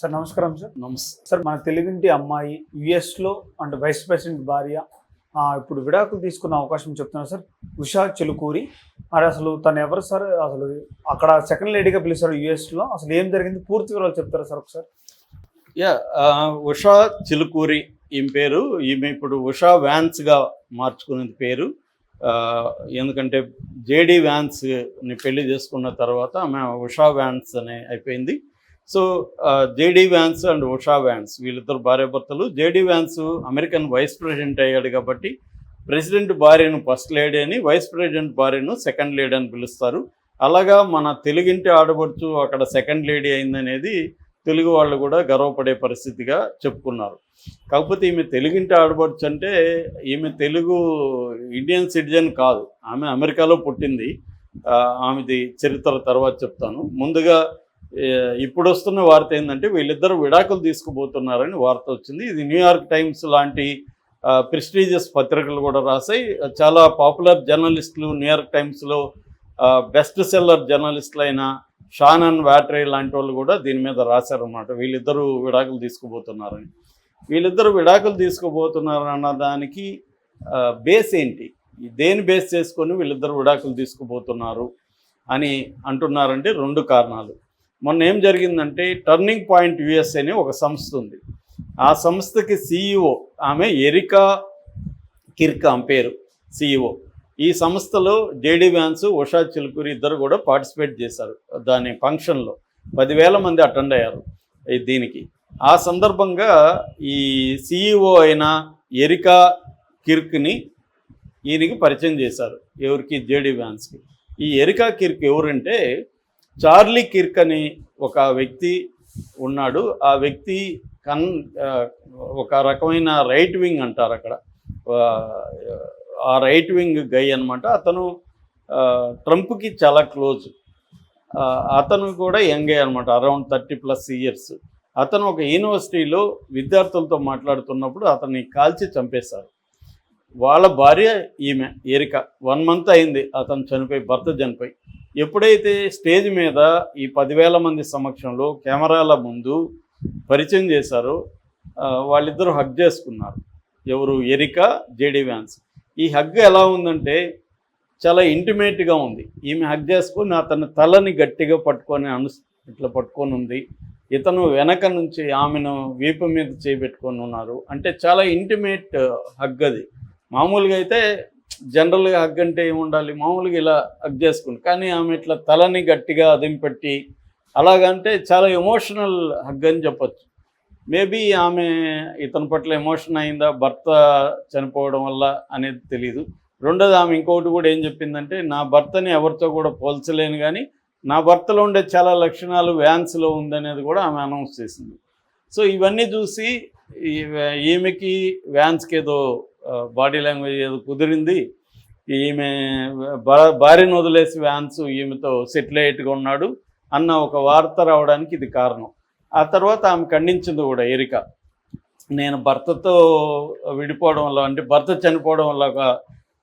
Sir నమస్కారం sir. నమస్తే sir మన తెలుగింటి అమ్మాయి యుఎస్లో అంటే వైస్ ప్రెసిడెంట్ భార్య ఇప్పుడు విడాకులు తీసుకున్న అవకాశం చెప్తున్నారు సార్. ఉషా చెలుకూరి. మరి అసలు తను ఎవరు సార్? అసలు అక్కడ సెకండ్ లేడీగా పిలుస్తారు యుఎస్లో. అసలు ఏం జరిగింది? పూర్తి వివరాలు చెప్తారా సార్ ఒకసారి? యా ఉషా చిలుకూరి ఈమె పేరు. ఈమె ఇప్పుడు ఉషా వ్యాన్స్గా మార్చుకునేది పేరు. ఎందుకంటే జేడి వ్యాన్స్ని పెళ్ళి చేసుకున్న తర్వాత ఆమె ఉషా వ్యాన్స్ అనే అయిపోయింది. So JD Vance and Usha Vance వీళ్ళిద్దరు భార్యాభర్తలు. JD Vance American vice president అయ్యాడు కాబట్టి ప్రెసిడెంట్ భార్యను ఫస్ట్ లేడీ అని వైస్ ప్రెసిడెంట్ భార్యను సెకండ్ లేడీ అని పిలుస్తారు. అలాగా మన తెలుగింటి ఆడబడుచు అక్కడ సెకండ్ లేడీ అయిందనేది తెలుగు వాళ్ళు కూడా గర్వపడే పరిస్థితిగా చెప్పుకున్నారు. కాకపోతే ఈమె తెలుగింటి ఆడబడుచు అంటే ఈమె తెలుగు ఇండియన్ సిటిజన్ కాదు. ఆమె అమెరికాలో పుట్టింది. ఆమెది చరిత్ర తర్వాత చెప్తాను. ముందుగా ఇప్పుడు వస్తున్న వార్త ఏంటంటే వీళ్ళిద్దరు విడాకులు తీసుకుపోతున్నారని వార్త వచ్చింది. ఇది న్యూయార్క్ టైమ్స్ లాంటి ప్రెస్టీజియస్ పత్రికలు కూడా రాసాయి చాలా పాపులర్ జర్నలిస్టులు న్యూయార్క్ టైమ్స్లో బెస్ట్ సెల్లర్ జర్నలిస్టులు అయిన షానన్ వ్యాట్రే లాంటి వాళ్ళు కూడా దీని మీద రాశారన్నమాట. వీళ్ళిద్దరూ విడాకులు తీసుకుపోతున్నారని. వీళ్ళిద్దరూ విడాకులు తీసుకుపోతున్నారు అన్న దానికి బేస్ ఏంటి? దేని బేస్ చేసుకొని వీళ్ళిద్దరు విడాకులు తీసుకుపోతున్నారు అని అంటున్నారంటే రెండు కారణాలు. మొన్న ఏం జరిగిందంటే టర్నింగ్ పాయింట్ యుఎస్ అని ఒక సంస్థ ఉంది. ఆ సంస్థకి సిఇఓ ఆమె ఎరికా కిర్క్ ఆమె పేరు సిఇఓ ఈ సంస్థలో జేడీ వ్యాన్స్ ఉషా చిలుకూరి ఇద్దరు కూడా పార్టిసిపేట్ చేశారు దాని ఫంక్షన్లో పదివేల మంది అటెండ్ అయ్యారు దీనికి. ఆ సందర్భంగా ఈ సిఇఓ అయిన ఎరికా కిర్క్ని ఈయనకి పరిచయం చేశారు ఎవరికి? జేడీ వ్యాన్స్కి ఈ ఎరికా కిర్క్ ఎవరంటే చార్లీ కిర్క్ అని ఒక వ్యక్తి ఉన్నాడు. ఆ వ్యక్తి కన్ ఒక రకమైన రైట్ వింగ్ అంటారు అక్కడ. ఆ, రైట్ వింగ్ గై అనమాట అతను ట్రంప్కి చాలా క్లోజ్. అతను కూడా యంగ్ అనమాట అరౌండ్ థర్టీ ప్లస్ ఇయర్స్. అతను ఒక యూనివర్సిటీలో విద్యార్థులతో మాట్లాడుతున్నప్పుడు అతన్ని కాల్చి చంపేశారు. వాళ్ళ భార్య ఈమె ఎరిక వన్ మంత్ అయింది అతను చనిపోయి భర్త చనిపోయి. ఎప్పుడైతే స్టేజ్ మీద ఈ పదివేల మంది సమక్షంలో కెమెరాల ముందు పరిచయం చేశారో వాళ్ళిద్దరూ హగ్ చేసుకున్నారు. ఎవరు ఎరిక జేడీ వ్యాన్స్. ఈ హగ్ ఎలా ఉందంటే చాలా ఇంటిమేట్గా ఉంది. ఈమె హగ్ చేసుకొని అతని తలని గట్టిగా పట్టుకొని అను ఇట్లా పట్టుకొని ఉంది. ఇతను వెనక నుంచి ఆమెను వీపు మీద చేపెట్టుకొని ఉన్నారు. అంటే చాలా ఇంటిమేట్ హగ్ అది. మామూలుగా అయితే జనరల్గా హగ్ అంటే ఏముండాలి? మామూలుగా ఇలా హగ్ చేసుకుంది కానీ ఆమె ఇట్లా తలని గట్టిగా అదింపెట్టి అలాగంటే చాలా ఎమోషనల్ హగ్ అని చెప్పొచ్చు. మేబీ ఆమె ఇతని పట్ల ఎమోషన్ అయిందా? భర్త చనిపోవడం వల్ల అనేది తెలియదు రెండోది ఆమె ఇంకొకటి కూడా ఏం చెప్పిందంటే నా భర్తని ఎవరితో కూడా పోల్చలేను కానీ నా భర్తలో ఉండే చాలా లక్షణాలు వ్యాన్స్లో ఉందనేది కూడా ఆమె అనౌన్స్ చేసింది. సో ఇవన్నీ చూసి ఈమెకి వ్యాన్స్కి ఏదో బాడీ లాంగ్వేజ్ ఏదో కుదిరింది. ఈమె భార్యను వదిలేసి వ్యాన్స్ ఈమెతో సెటిల్ అయ్యేట్టుగా ఉన్నాడు అన్న ఒక వార్త రావడానికి ఇది కారణం. ఆ తర్వాత ఆమె ఖండించింది కూడా ఎరిక నేను భర్తతో విడిపోవడం వల్ల అంటే భర్త చనిపోవడం వల్ల ఒక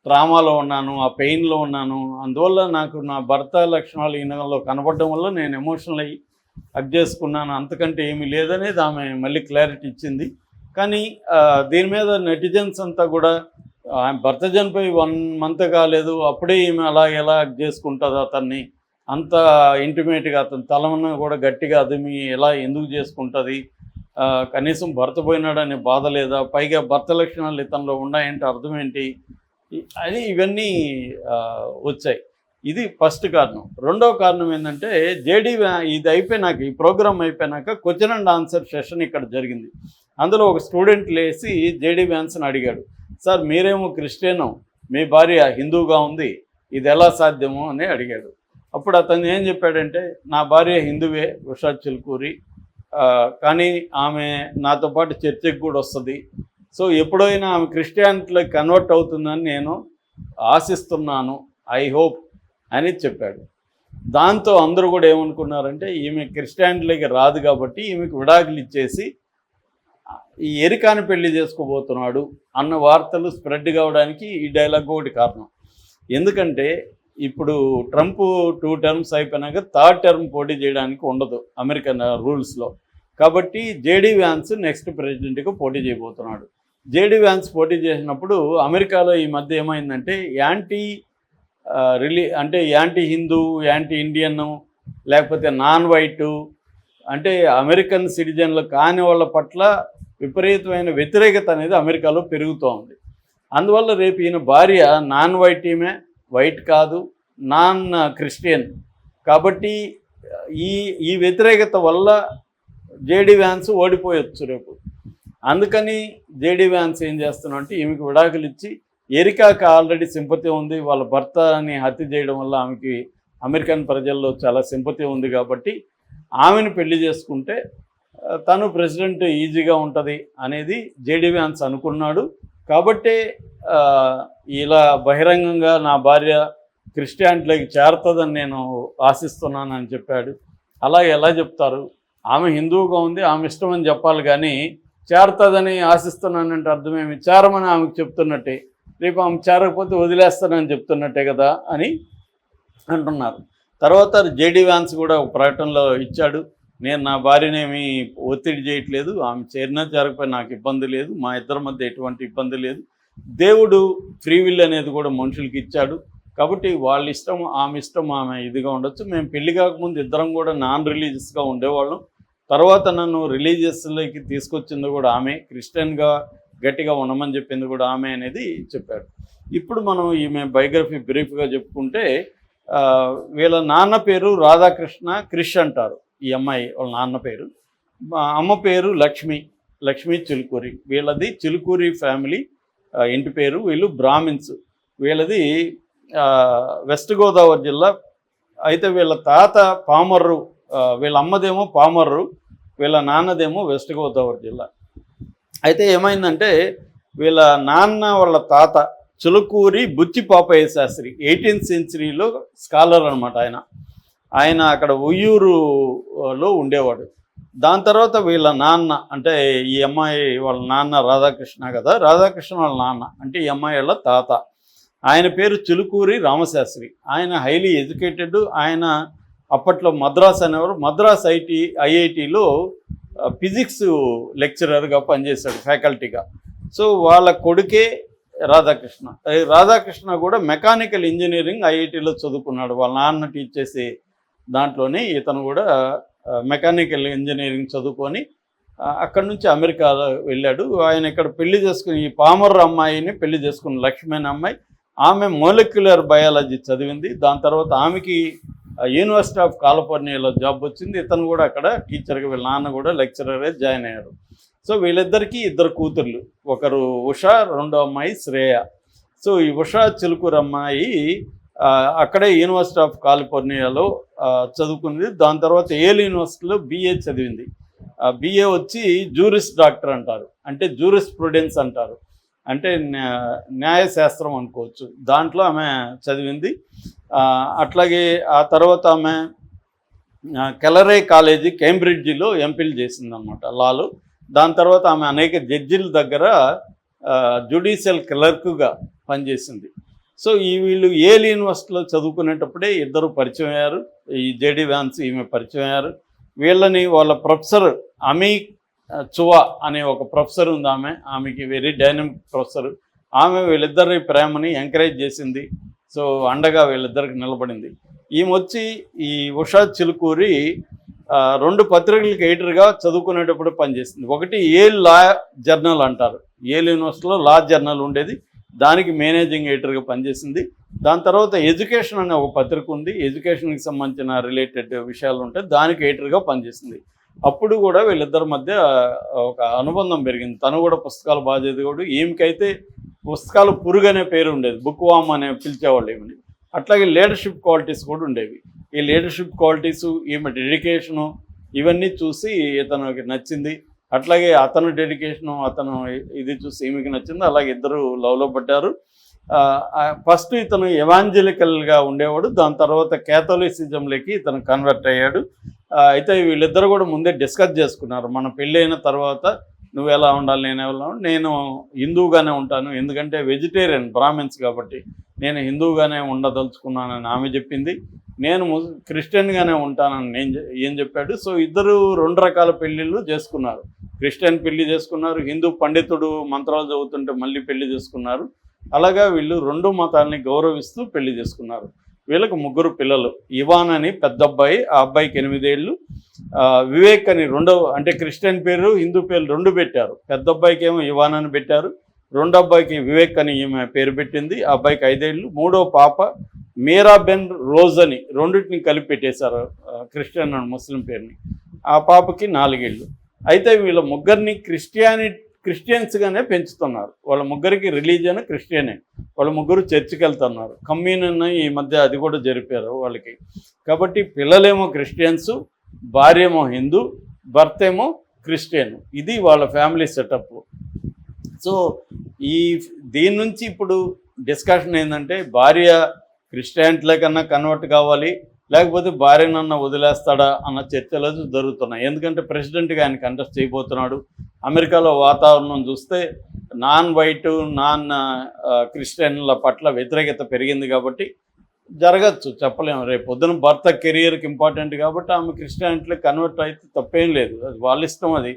ట్రామాలో ఉన్నాను ఆ పెయిన్లో ఉన్నాను. అందువల్ల నాకు నా భర్త లక్షణాలు ఈయనలో కనపడడం వల్ల నేను ఎమోషనల్ అయ్యి హక్ చేసుకున్నాను అంతకంటే ఏమీ లేదనేది ఆమె మళ్ళీ క్లారిటీ ఇచ్చింది. కానీ దీని మీద నెటిజన్స్ అంతా కూడా ఆమె భర్త చనిపోయి వన్ మంత్ కాలేదు అప్పుడే ఈమె అలా ఎలా హక్ చేసుకుంటుంది అతన్ని అంత ఇంటిమేట్గా అతని తలమన్న కూడా గట్టిగా అదిమి ఎలా ఎందుకు చేసుకుంటుంది కనీసం భర్త పోయినాడనే బాధ లేదా పైగా భర్త లక్షణాలు ఇతనిలో ఉన్నాయంటే అర్థం ఏంటి అని ఇవన్నీ వచ్చాయి. ఇది ఫస్ట్ కారణం. రెండవ కారణం ఏంటంటే జేడీ ఇది అయిపోయినాక ఈ ప్రోగ్రామ్ అయిపోయినాక క్వశ్చన్ అండ్ ఆన్సర్ సెషన్ ఇక్కడ జరిగింది. అందులో ఒక స్టూడెంట్ లేచి జేడీ వ్యాన్స్ని అడిగాడు సార్ మీరేమో క్రిస్టియను మీ భార్య హిందూగా ఉంది ఇది ఎలా సాధ్యము? అని అడిగాడు. అప్పుడు అతను ఏం చెప్పాడంటే నా భార్య హిందువే ఉషా చిల్కూరి. కానీ ఆమె నాతో పాటు చర్చకు కూడా వస్తుంది. సో ఎప్పుడైనా ఆమె క్రిస్టియానిటీలోకి కన్వర్ట్ అవుతుందని నేను ఆశిస్తున్నాను. ఐ హోప్ అని చెప్పాడు. దాంతో అందరూ కూడా ఏమనుకున్నారంటే ఈమె క్రిస్టియానిటీలోకి రాదు కాబట్టి ఈమెకు విడాకులు ఇచ్చేసి ఈ ఎరికాని పెళ్ళి చేసుకోబోతున్నాడు అన్న వార్తలు స్ప్రెడ్ కావడానికి ఈ డైలాగ్ ఒకటి కారణం. ఎందుకంటే ఇప్పుడు ట్రంప్ టూ టర్మ్స్ అయిపోయినాక థర్డ్ టర్మ్ పోటీ చేయడానికి ఉండదు అమెరికన్ రూల్స్లో. కాబట్టి జేడీ వ్యాన్స్ నెక్స్ట్ ప్రెసిడెంట్గా పోటీ చేయబోతున్నాడు. జేడీ వ్యాన్స్ పోటీ చేసినప్పుడు అమెరికాలో ఈ మధ్య ఏమైందంటే యాంటీ రిలీ అంటే యాంటీ హిందూ యాంటీ ఇండియన్ లేకపోతే నాన్ వైటు అంటే అమెరికన్ సిటిజన్లు కాని వాళ్ళ పట్ల విపరీతమైన వ్యతిరేకత అనేది అమెరికాలో పెరుగుతూ ఉంది అందువల్ల రేపు ఈయన భార్య నాన్ వైట్ ఈమె వైట్ కాదు నాన్ క్రిస్టియన్. కాబట్టి ఈ ఈ వ్యతిరేకత వల్ల జేడీ వ్యాన్స్ ఓడిపోయొచ్చు రేపు. అందుకని జేడీ వ్యాన్స్ ఏం చేస్తున్నాం అంటే ఈమెకి విడాకులు ఇచ్చి ఎరికాకి ఆల్రెడీ సింపతి ఉంది. వాళ్ళ భర్తని హత్య చేయడం వల్ల ఆమెకి అమెరికన్ ప్రజల్లో చాలా సింపతి ఉంది కాబట్టి ఆమెను పెళ్ళి చేసుకుంటే తను ప్రెసిడెంట్ ఈజీగా ఉంటుంది అనేది జేడీ వ్యాన్స్ అనుకున్నాడు. కాబట్టే ఇలా బహిరంగంగా నా భార్య క్రిస్టియానిటీలోకి చేరుతుందని నేను ఆశిస్తున్నానని చెప్పాడు. అలా ఎలా చెప్తారు? ఆమె హిందువుగా ఉంది ఆమె ఇష్టమని చెప్పాలి కానీ చేరుతుందని ఆశిస్తున్నానంటే అర్థమేమి చేరమని ఆమెకు చెప్తున్నట్టే. రేపు ఆమె చేరకపోతే వదిలేస్తానని చెప్తున్నట్టే కదా అని అంటున్నారు. తర్వాత జేడీ వ్యాన్స్ కూడా ఒక ప్రకటనలో ఇచ్చాడు నేను నా భార్యనేమి ఒత్తిడి చేయట్లేదు ఆమె చేరినా చేరకపోయినా నాకు ఇబ్బంది లేదు మా ఇద్దరి మధ్య ఎటువంటి ఇబ్బంది లేదు. దేవుడు ఫ్రీ విల్ అనేది కూడా మనుషులకి ఇచ్చాడు. కాబట్టి వాళ్ళ ఇష్టం ఆమె ఇష్టం ఆమె ఇదిగా ఉండొచ్చు. మేము పెళ్ళి కాకముందు ఇద్దరం కూడా నాన్ రిలీజియస్గా ఉండేవాళ్ళం. తర్వాత నన్ను రిలీజియస్లోకి తీసుకొచ్చింది కూడా ఆమె. క్రిస్టియన్గా గట్టిగా ఉండమని చెప్పింది కూడా ఆమె అనేది చెప్పారు. ఇప్పుడు మనం ఈమె బయోగ్రఫీ బ్రీఫ్గా చెప్పుకుంటే వీళ్ళ నాన్న పేరు రాధాకృష్ణ క్రిష్ అంటారు. ఈ అమ్మాయి వాళ్ళ నాన్న పేరు. అమ్మ పేరు లక్ష్మి లక్ష్మి చిలుకూరి. వీళ్ళది చిలుకూరి ఫ్యామిలీ ఇంటి పేరు వీళ్ళు బ్రాహ్మిన్స్. వీళ్ళది వెస్ట్ గోదావరి జిల్లా. అయితే వీళ్ళ తాత పామర్రు వీళ్ళ అమ్మదేమో పామర్రు వీళ్ళ నాన్నదేమో వెస్ట్ గోదావరి జిల్లా. అయితే ఏమైందంటే వీళ్ళ నాన్న వాళ్ళ తాత చులుకూరి బుచ్చి పాపయ్య శాస్త్రి ఎయిటీన్త్ సెంచరీలో స్కాలర్ అనమాట ఆయన. ఆయన అక్కడ ఉయ్యూరులో ఉండేవాడు. దాని తర్వాత వీళ్ళ నాన్న అంటే ఈ అమ్మాయి వాళ్ళ నాన్న రాధాకృష్ణ కదా రాధాకృష్ణ వాళ్ళ నాన్న అంటే ఈ అమ్మాయి వాళ్ళ తాత. ఆయన పేరు చిలుకూరి రామశాస్త్రి. ఆయన హైలీ ఎడ్యుకేటెడ్ ఆయన అప్పట్లో మద్రాస్ అనేవారు. మద్రాస్ ఐటీ ఐఐటిలో ఫిజిక్స్ లెక్చరర్గా పనిచేశాడు ఫ్యాకల్టీగా. సో వాళ్ళ కొడుకే రాధాకృష్ణ. రాధాకృష్ణ కూడా మెకానికల్ ఇంజనీరింగ్ ఐఐటిలో చదువుకున్నాడు. వాళ్ళ నాన్న టీచ్ చేసే దాంట్లోనే ఇతను కూడా మెకానికల్ ఇంజనీరింగ్ చదువుకొని అక్కడి నుంచి అమెరికా వెళ్ళాడు. ఆయన ఇక్కడ పెళ్ళి చేసుకుని ఈ పామర్ అమ్మాయిని పెళ్ళి చేసుకున్న లక్ష్మి అమ్మాయి. ఆమె మోలిక్యులర్ బయాలజీ చదివింది. దాని తర్వాత ఆమెకి యూనివర్సిటీ ఆఫ్ కాలిఫోర్నియాలో జాబ్ వచ్చింది. ఇతను కూడా అక్కడ టీచర్గా వీళ్ళ నాన్న కూడా లెక్చరరే జాయిన్ అయ్యారు. సో వీళ్ళిద్దరికీ ఇద్దరు కూతుర్లు. ఒకరు ఉషా రెండో అమ్మాయి శ్రేయ. సో ఈ ఉషా చిలుకూరు అమ్మాయి అక్కడే యూనివర్సిటీ ఆఫ్ కాలిఫోర్నియాలో చదువుకుంది. దాని తర్వాత ఏల్ యూనివర్సిటీలో బీఏ చదివింది. బీఏ వచ్చి జూరిస్ డాక్టర్ అంటారు. అంటే జూరిస్ ప్రూడెన్స్ అంటారు అంటే న్యాయశాస్త్రం అనుకోవచ్చు. దాంట్లో ఆమె చదివింది. అట్లాగే ఆ తర్వాత ఆమె కెలరే కాలేజీ కేంబ్రిడ్జిలో ఎంపీలు చేసిందనమాట లాలో. దాని తర్వాత ఆమె అనేక జడ్జిల దగ్గర జ్యుడిషియల్ క్లర్క్గా పనిచేసింది. సో ఈ వీళ్ళు ఏల్ యూనివర్సిటీలో చదువుకునేటప్పుడే ఇద్దరు పరిచయం అయ్యారు. ఈ జేడి వ్యాన్స్ ఈమె పరిచయం అయ్యారు. వీళ్ళని వాళ్ళ ప్రొఫెసర్ అమీ చువా అనే ఒక ప్రొఫెసర్ ఉంది ఆమె. ఆమెకి వెరీ డైనమిక్ ప్రొఫెసర్. ఆమె వీళ్ళిద్దరి ప్రేమని ఎంకరేజ్ చేసింది. సో అండగా వీళ్ళిద్దరికి నిలబడింది. ఈమె వచ్చి ఈ ఉషా చిలుకూరి రెండు పత్రికలకి ఎడిటర్గా చదువుకునేటప్పుడు పనిచేసింది. ఒకటి ఏల్ లా జర్నల్ అంటారు. ఏల్ యూనివర్సిటీలో లా జర్నల్ ఉండేది. దానికి మేనేజింగ్ ఎడిటర్గా పనిచేసింది. దాని తర్వాత ఎడ్యుకేషన్ అనే ఒక పత్రిక ఉంది. ఎడ్యుకేషన్కి సంబంధించిన రిలేటెడ్ విషయాలు ఉంటాయి దానికి ఎడిటర్గా పనిచేసింది. అప్పుడు కూడా వీళ్ళిద్దరి మధ్య ఒక అనుబంధం పెరిగింది. తను కూడా పుస్తకాలు బాగా చదివాడు ఈమెకైతే పుస్తకాలు పురుగు అనే పేరు ఉండేది. బుక్ వామ్ అనే పిలిచేవాళ్ళు ఈమెని. అట్లాగే లీడర్షిప్ క్వాలిటీస్ కూడా ఉండేవి. ఈ లీడర్షిప్ క్వాలిటీస్ ఈమె డెడికేషను ఇవన్నీ చూసి ఇతనికి నచ్చింది. అట్లాగే అతను డెడికేషను అతను ఇది చూసి ఈమెకి నచ్చింది. అలాగే ఇద్దరు లవ్లో పడ్డారు. ఫస్ట్ ఇతను ఎవాంజలికల్గా ఉండేవాడు. దాని తర్వాత క్యాథలిసిజంలోకి ఇతను కన్వర్ట్ అయ్యాడు. అయితే వీళ్ళిద్దరు కూడా ముందే డిస్కస్ చేసుకున్నారు. మన పెళ్ళైన తర్వాత నువ్వు ఎలా ఉండాలి నేను ఎలా నేను హిందువుగానే ఉంటాను. ఎందుకంటే వెజిటేరియన్ బ్రాహ్మిన్స్ కాబట్టి నేను హిందువుగానే ఉండదలుచుకున్నానని ఆమె చెప్పింది. నేను క్రిస్టియన్గానే ఉంటానని నేను ఏం చెప్పాడు. సో ఇద్దరు రెండు రకాల పెళ్ళిళ్ళు చేసుకున్నారు. క్రిస్టియన్ పెళ్ళి చేసుకున్నారు. హిందూ పండితుడు మంత్రాలు చదువుతుంటే మళ్ళీ పెళ్ళి చేసుకున్నారు. అలాగా వీళ్ళు రెండు మతాల్ని గౌరవిస్తూ పెళ్ళి చేసుకున్నారు. వీళ్ళకు ముగ్గురు పిల్లలు ఇవాన్ అని పెద్ద అబ్బాయి ఆ అబ్బాయికి ఎనిమిదేళ్ళు. వివేక్ అని రెండవ అంటే క్రిస్టియన్ పేరు హిందూ పేరు రెండు పెట్టారు. పెద్ద అబ్బాయికి ఏమో ఇవాన్ అని పెట్టారు. రెండో అబ్బాయికి వివేక్ అని ఈమె పేరు పెట్టింది. ఆ అబ్బాయికి ఐదేళ్ళు. మూడో పాప మీరాబెన్ రోజ్ అని రెండింటిని కలిపి పెట్టేశారు క్రిస్టియన్ అండ్ ముస్లిం పేరుని. ఆ పాపకి నాలుగేళ్ళు. అయితే వీళ్ళ ముగ్గురిని క్రిస్టియాని క్రిస్టియన్స్గానే పెంచుతున్నారు. వాళ్ళ ముగ్గురికి రిలీజియన్ క్రిస్టియనే. వాళ్ళ ముగ్గురు చర్చికి వెళ్తున్నారు కమ్యూనియన్ ఈ మధ్య అది కూడా జరిపారు వాళ్ళకి. కాబట్టి పిల్లలేమో క్రిస్టియన్స్ భార్య ఏమో హిందూ భర్త ఏమో క్రిస్టియన్. ఇది వాళ్ళ ఫ్యామిలీ సెటప్ సో ఈ దీని నుంచి ఇప్పుడు డిస్కషన్ ఏంటంటే భార్య క్రిస్టియానిటీల కన్నా కన్వర్ట్ కావాలి లేకపోతే భార్యనన్న వదిలేస్తాడా అన్న చర్చలు జరుగుతున్నాయి. ఎందుకంటే ప్రెసిడెంట్గా ఆయన కంటెస్ట్ చేయబోతున్నాడు. అమెరికాలో వాతావరణం చూస్తే నాన్ వైట్ నాన్ క్రిస్టియన్ల పట్ల వ్యతిరేకత పెరిగింది కాబట్టి జరగచ్చు చెప్పలేము రేపు పొద్దున భర్త కెరియర్కి ఇంపార్టెంట్ కాబట్టి ఆమె క్రిస్టియానిటీలో కన్వర్ట్ అయితే తప్పేం లేదు. అది వాళ్ళ ఇష్టం అది.